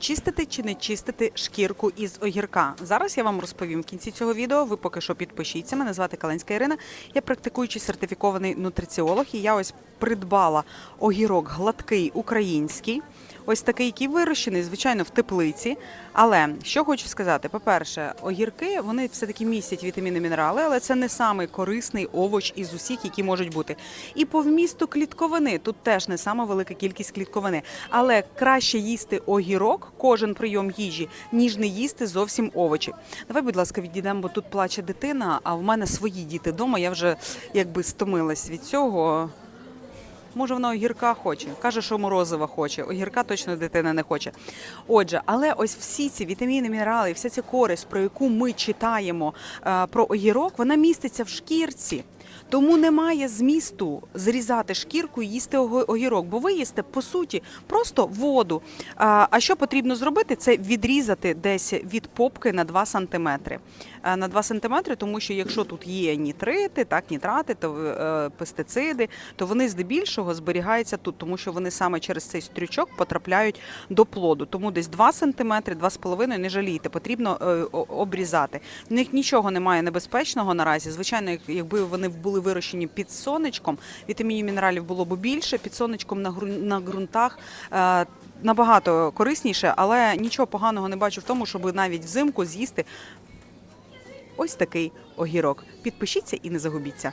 Чистити чи не чистити шкірку із огірка? Зараз я вам розповім в кінці цього відео. Ви поки що підпишіться. Мене звати Каленська Ірина. Я практикуючий сертифікований нутриціолог, і я ось придбала огірок гладкий український. Ось такий, який вирощений, звичайно, в теплиці. Але що хочу сказати: по-перше, огірки вони все-таки містять вітаміни, мінерали, але це не самий корисний овоч із усіх, які можуть бути. І по вмісту клітковини тут теж не сама велика кількість клітковини. Але краще їсти огірок, кожен прийом їжі, ніж не їсти зовсім овочі. Давай, будь ласка, відійдемо, бо тут плаче дитина, а в мене свої діти вдома. Я вже якби стомилась від цього. Може, вона огірка хоче. Каже, що морозива хоче. Огірка точно дитина не хоче. Отже, але ось всі ці вітаміни, мінерали, вся ця користь, про яку ми читаємо е, про огірок, вона міститься в шкірці. Тому немає змісту зрізати шкірку і їсти огірок, бо ви їсте по суті просто воду. А, що потрібно зробити? Це відрізати десь від попки на 2 сантиметри. Е, На 2 сантиметри, тому що якщо тут є нітрити, так нітрати, то е, пестициди, то вони здебільшого зберігаються тут, тому що вони саме через цей стрючок потрапляють до плоду. Тому десь 2 сантиметри, 2,5 не жалійте, потрібно е, обрізати. В них нічого немає небезпечного наразі. Звичайно, якби вони були вирощені під сонечком, вітамінів мінералів було б більше. Під сонечком на ґрунтах. е, Набагато корисніше, але нічого поганого не бачу в тому, щоб навіть взимку з'їсти ось такий огірок. Підпишіться і не загубіться.